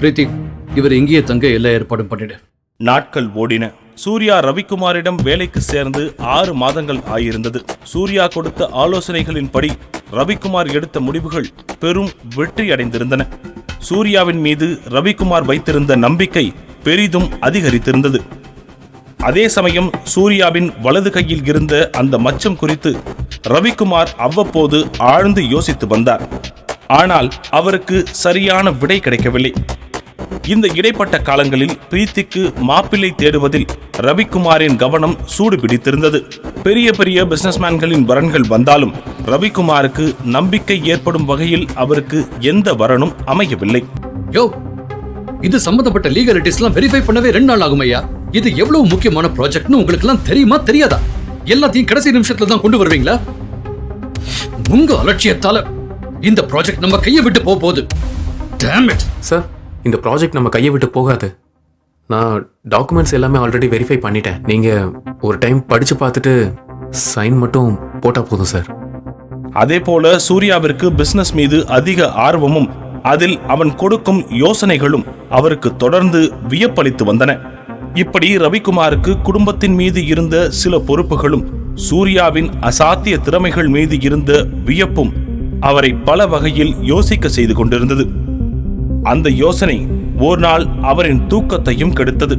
பிரீத்தி இவர் இங்கேயே தங்க எல்லா ஏற்பாடும் பண்ணிடு. நாட்கள் ஓடின. சூர்யா ரவிக்குமாரிடம் வேலைக்கு சேர்ந்து ஆறு மாதங்கள் ஆயிருந்தது. சூர்யா கொடுத்த ஆலோசனைகளின்படி ரவிக்குமார் எடுத்த முடிவுகள் பெரும் வெற்றி அடைந்திருந்தன சூர்யாவின் மீது ரவிக்குமார் வைத்திருந்த நம்பிக்கை பெரிதும் அதிகரித்திருந்தது. அதே சமயம் சூர்யாவின் வலது கையில் இருந்த அந்த மச்சம் குறித்து ரவிக்குமார் அவ்வப்போது ஆழ்ந்து யோசித்து வந்தார். ஆனால் அவருக்கு சரியான விடை கிடைக்கவில்லை. இந்த இடைப்பட்ட காலங்களில் பிரீத்திக்கு மாப்பிள்ளை தேடுவதில் ரவிக்குமாரின் கவனம் சூடு பிடித்திருந்தது பெரிய பெரிய பிசினஸ்மேன்களின் வரன்கள் வந்தாலும் ரவிக்குமாருக்கு நம்பிக்கை ஏற்படும் வகையில் அவருக்கு எந்த வரனும் அமையவில்லை. யோ இது சம்பந்தப்பட்ட லீகலிட்டிஸ்லாம் வெரிஃபை பண்ணவே ரெண்டு நாள் ஆகும் ஐயா. இது எவ்வளவு முக்கியமான ப்ராஜெக்ட்னு உங்களுக்கு எல்லாம் தெரியுமா தெரியாதா? எல்லாத்தையும் கடைசி நிமிஷத்துல தான் கொண்டு வருவீங்களா? உங்க அலட்சியத்தால இந்த ப்ராஜெக்ட் நம்ம கையை விட்டு போக போகுது. சார் இந்த ப்ராஜெக்ட் நம்ம கையை விட்டு போகாது. நான் டாக்குமெண்ட்ஸ் எல்லாமே ஆல்ரெடி வெரிஃபை பண்ணிட்டேன். நீங்கள் ஒரு டைம் படித்து பார்த்துட்டு சைன் மட்டும் போட்டால் போதும் சார் அதே போல சூர்யாவிற்கு பிசினஸ் மீது அதிக ஆர்வமும் அதில் அவன் கொடுக்கும் யோசனைகளும் அவருக்கு தொடர்ந்து வியப்பளித்து வந்தன. இப்படி ரவிக்குமாருக்கு குடும்பத்தின் மீது இருந்த சில பொறுப்புகளும் சூர்யாவின் அசாத்திய திறமைகள் மீது இருந்த வியப்பும் அவரை பல வகையில் யோசிக்க செய்து கொண்டிருந்தது. அந்த யோசனை ஒரு நாள் அவரின் தூக்கத்தையும் கெடுத்தது.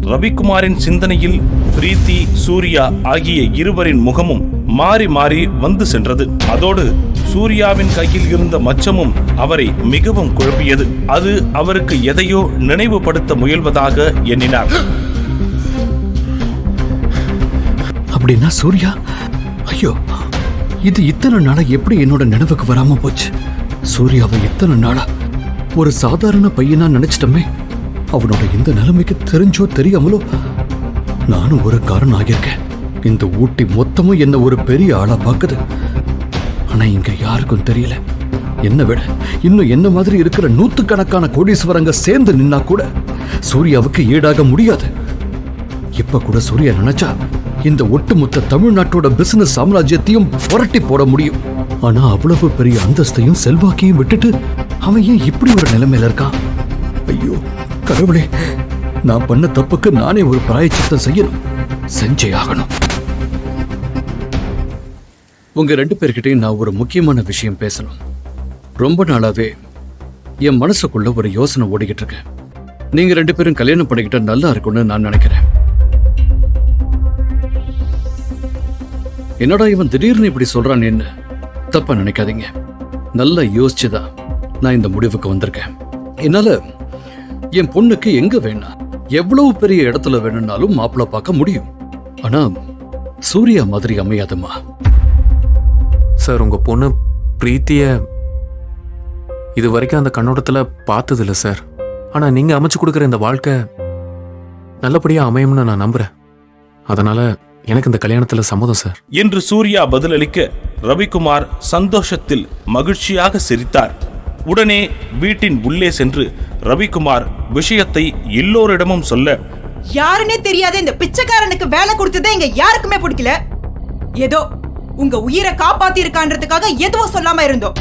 ரவிக்குமாரின் சிந்தனையில் பிரீத்தி சூர்யா ஆகிய இருவரின் முகமும் மாறி மாறி வந்து சென்றது. அதோடு சூர்யாவின் கையில் இருந்த மச்சமும் அவரை மிகவும் குழப்பியது. அது அவருக்கு எதையோ நினைவுபடுத்த முயல்வதாக எண்ணினார். அப்படின்னா சூர்யா? ஐயோ இது இத்தனை நாளா எப்படி என்னோட நினைவுக்கு வராம போச்சு? சூர்யாவை இத்தனை நாளா ஒரு சாதாரண பையனா நினைச்சிட்டமே. அவனோட இந்த நிலைமைக்கு தெரிஞ்சோ தெரியாமலோ நானும் ஒரு காரணம் ஆகியிருக்கேன். இந்த ஊட்டி மொத்தமும் என்ன ஒரு பெரிய ஆளா பார்க்குது. ஆனா இங்க யாருக்கும் தெரியல. என்ன விட இன்னும் என்ன மாதிரி இருக்கிற நூத்துக்கணக்கான கோடீஸ்வரங்க சேர்ந்து நின்னா கூட சூர்யாவுக்கு ஈடாக முடியாது. இப்ப கூட சூர்யா நினைச்சா இந்த ஒட்டுமொத்த தமிழ்நாட்டோட பிசினஸ் சாம்ராஜ்யத்தையும் புரட்டி போட முடியும். ஆனா அவ்வளவு பெரிய அந்தஸ்தையும் செல்வாக்கையும் விட்டுட்டு அவன் ஏன் இப்படி ஒரு நிலைமையில இருக்கான் ஐயோ கடவுளே நான் பண்ண தப்புக்கு நானே ஒரு பிராயச்சித்தம் செய்யணும். செஞ்சே ஆகணும். உங்க ரெண்டு பேர்கிட்டயும் நான் ஒரு முக்கியமான விஷயம் பேசணும். ரொம்ப நாளாவே என் மனசுக்குள்ள ஒரு யோசனை ஓடிக்கிட்டு இருக்கு. நீங்க ரெண்டு பேரும் கல்யாணம் பண்ணிக்கிட்டா நல்லா இருக்கும்னு நான் நினைக்கிறேன். என்னடா இவன் திடீர்னு இப்படி சொல்றான் என்ன தப்பா நினைக்காதீங்க. நல்லா யோசிச்சுதான். நான் இந்த முடிவுக்கு வந்திருக்கேன். என்னால என் பொண்ணுக்கு எங்க வேணா எவ்வளவு பெரிய இடத்துல வேணும்னாலும் மாப்பிள்ளை பார்க்க முடியும். ஆனா சூர்யா மாதிரி அமையாதுமா சார் உங்கள் பொண்ணு பிரீத்திய இது வரைக்கும் அந்த கண்ணோட்டத்தில் பார்த்ததில்ல சார். ஆனால் நீங்கள் அமைச்சு கொடுக்குற இந்த வாழ்க்கை நல்லபடியாக அமையும்னு நான் நம்புகிறேன் அதனால் எனக்கு இந்த கல்யாணத்தில் சம்மதம் சார். என்று சூர்யா பதிலளிக்க ரவிக்குமார் சந்தோஷத்தில் மகிழ்ச்சியாக சிரித்தார். உடனே வீட்டின் உள்ளே சென்று ரவிக்குமார் விஷயத்தை எல்லோரிடமும் சொல்ல யாருன்னே தெரியாத இந்த பிச்சைக்காரனுக்கு வேலை கொடுத்ததே இங்க யாருக்குமே பிடிக்கல. ஏதோ உங்க உயிரை காப்பாத்தி இருக்கான்றதுக்காக எதுவும் சொல்லாம இருந்தோம்.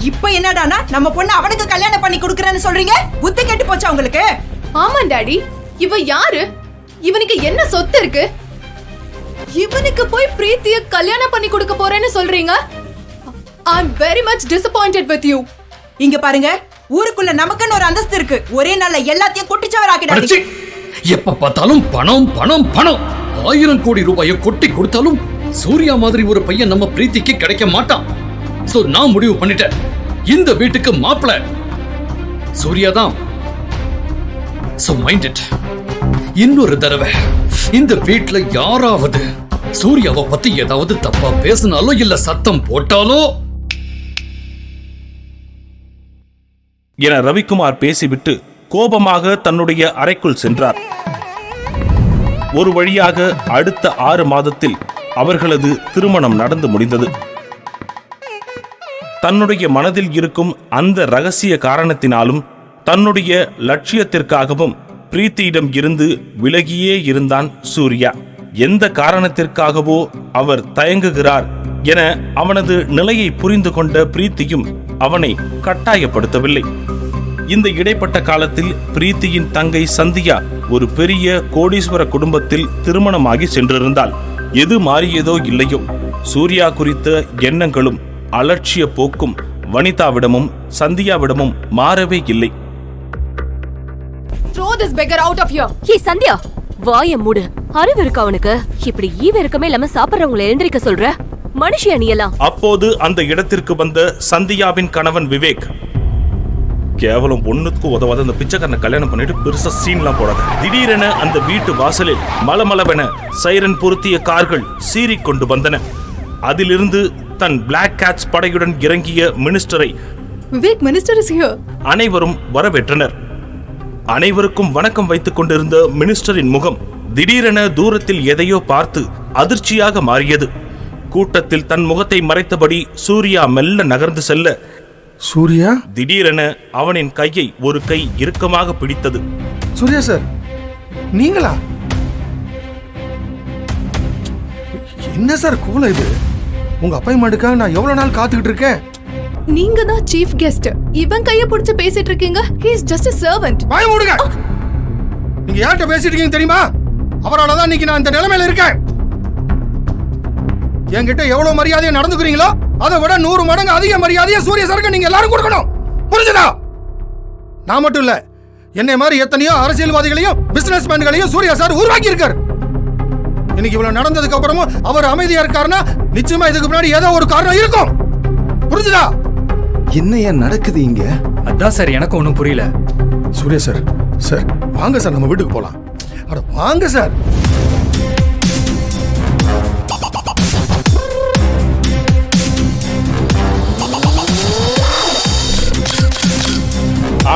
இப்ப என்னடானா நம்ம பொண்ணு அவனுக்கு கல்யாணம் பண்ணி கொடுக்கறேன்னு சொல்றீங்க? புத்தி கெட்டு போச்சா உங்களுக்கு? ஆமா டாடி. இவ யாரு? இவனுக்கு என்ன சொத்து இருக்கு? இவனுக்கு போய் பிரீத்திய கல்யாணம் பண்ணி கொடுக்க போறேன்னு சொல்றீங்க? I am very much disappointed with you. இங்க பாருங்க ஊருக்குள்ள நமக்குன்னு ஒரு அந்தஸ்து இருக்கு. ஒரே நாள்ல எல்லாத்தையும் குட்டிச்சவர் அடச்சி! ஆக்கிடாதீங்க எப்ப பார்த்தாலும் பணம் பணம் பணம். ஆயிரம் கோடி ரூபாயை கொட்டி கொடுத்தாலும் சூர்யா மாதிரி ஒரு பையன் நம்ம பிரீத்திக்கு கிடைக்க மாட்டான். சோ நான் முடிவு பண்ணிட்டேன். இந்த வீட்டுக்கு மாப்பிள. சூர்யா தான். சோ மைண்ட் இட் இன்னொரு தடவை இந்த வீட்ல யாராவது சூர்யாவை பத்தி ஏதாவது தப்பா பேசினாலோ இல்ல சத்தம் போட்டாலோ என ரவிக்குமார் பேசிவிட்டு கோபமாக தன்னுடைய அறைக்குள் சென்றார். ஒரு வழியாக அடுத்த ஆறு மாதத்தில் அவர்களது திருமணம் நடந்து முடிந்தது. தன்னுடைய மனதில் இருக்கும் அந்த ரகசிய காரணத்தினாலும் தன்னுடைய லட்சியத்திற்காகவும் பிரீத்தியிடம் இருந்து விலகியே இருந்தான் சூர்யா. எந்த காரணத்திற்காகவோ அவர் தயங்குகிறார் என அவனது நிலையை புரிந்து கொண்ட பிரீத்தியும் அவனை கட்டாயப்படுத்தவில்லை. இந்த இடைப்பட்ட காலத்தில் பிரீத்தியின் தங்கை சந்தியா ஒரு பெரிய கோடீஸ்வர குடும்பத்தில் திருமணமாகி சென்றிருந்தாள். எது மாறியதோ இல்லையோ. சூர்யா குறித்த எண்ணங்களும் அலட்சிய போக்கும் வனிதாவிடமும் சந்தியாவிடமும் மாறவே இல்லை. Throw this beggar out of here. ஏ சந்தியா! வாய மூடு. அறிவு இருக்கு அவனுக்கு? இப்படி ஈவ இருக்கமே இல்லாம சாப்பிடுறவங்களை எழுந்திருக்க சொல்ற? மனுஷியா நீ எல்லாம் அப்போது அந்த இடத்திற்கு வந்த சந்தியாவின் கணவன் விவேக் கேவலம் ஒண்ணுக்கு உதவாத அந்த பிச்சைக்காரனை கல்யாணம் பண்ணிட்டு பெருசா சீன்லாம் போடாத. திடீரென அந்த வீட்டு வாசலில் மலமளவென சைரன் பொருத்திய கார்கள் சீறிக் கொண்டு வந்தன. அதிலிருந்து தன் பிளாக் கேட்ஸ் படையுடன் இறங்கிய மினிஸ்டரை Vivek, minister is here. அனைவரும் வரவேற்றனர். அனைவருக்கும் வணக்கம் வைத்துக் கொண்டிருந்த மினிஸ்டரின் முகம் திடீரென தூரத்தில் எதையோ பார்த்து அதிர்ச்சியாக மாறியது. கூட்டத்தில் தன் முகத்தை மறைத்தபடி சூர்யா மெல்ல நகர்ந்து செல்ல. சூர்யா? திடீரென அவனின் கையை ஒரு கை இறுக்கமாக பிடித்தது. சூர்யா சார் நீங்களா? என்ன சார் கோலம் இது? உங்க அப்பாயின்மெண்ட்டுக்காக நான் எவ்வளவு நாள் காத்துக்கிட்டு இருக்கேன்? நீங்க தான் சீஃப் கெஸ்ட் இவன் கைய பிடிச்சு பேசிட்டு இருக்கீங்க. He is just a servant. வாய மூடுங்க! நீங்க யார்கிட்ட பேசிட்டு இருக்கீங்க தெரியுமா? அவரால தான் இன்னைக்கு நான் இந்த நிலைமையில இருக்கேன். என்கிட்ட எவ்வளவு மரியாதையா நடந்துக்கிறீங்களோ அதை விட நூறு மடங்கு அதிக மரியாதையை சூரிய சாருக்கு நீங்க எல்லாரும் கொடுக்கணும். புரிஞ்சுதா? நான் மட்டும் இல்ல என்னை மாதிரி எத்தனையோ அரசியல்வாதிகளையும் பிசினஸ் மேன்களையும் சூர்யா சார் உருவாக்கி இருக்காரு இன்னைக்கு இவ்வளவு நடந்ததுக்கு அப்புறமும் அவர் அமைதியா இருக்காருன்னா நிச்சயமா இதுக்கு முன்னாடி ஏதோ ஒரு காரணம் இருக்கும். புரிஞ்சுதா? என்னையா நடக்குது இங்க? அதான் சார் எனக்கு ஒன்றும் புரியல. சூர்யா சார் சார் வாங்க சார் நம்ம வீட்டுக்கு போலாம். அட வாங்க சார்.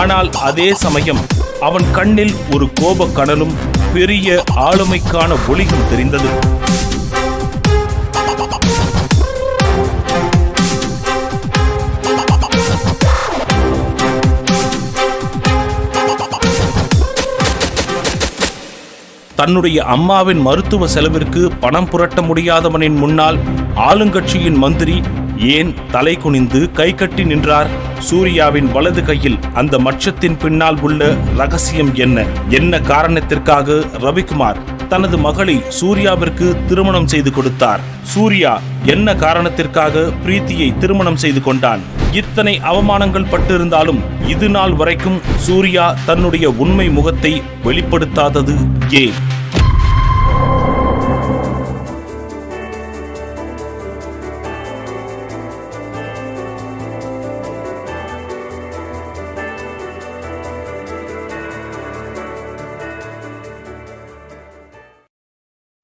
ஆனால் அதே சமயம் அவன் கண்ணில் ஒரு கோப கனலும் பெரிய ஆளுமைக்கான ஒளியும் தெரிந்தது. தன்னுடைய அம்மாவின் மருத்துவ செலவிற்கு பணம் புரட்ட முடியாதவனின் முன்னால் ஆளுங்கட்சியின் மந்திரி ஏன் தலை குனிந்து கை கட்டி நின்றார்? சூர்யாவின் வலது கையில் அந்த மச்சத்தின் பின்னால் உள்ள ரகசியம் என்ன? என்ன காரணத்திற்காக ரவிக்குமார் தனது மகளை சூர்யாவிற்கு திருமணம் செய்து கொடுத்தார்? சூர்யா என்ன காரணத்திற்காக பிரீத்தியை திருமணம் செய்து கொண்டான்? இத்தனை அவமானங்கள் பட்டிருந்தாலும் இது நாள் வரைக்கும் சூர்யா தன்னுடைய உண்மை முகத்தை வெளிப்படுத்தாதது ஏன்?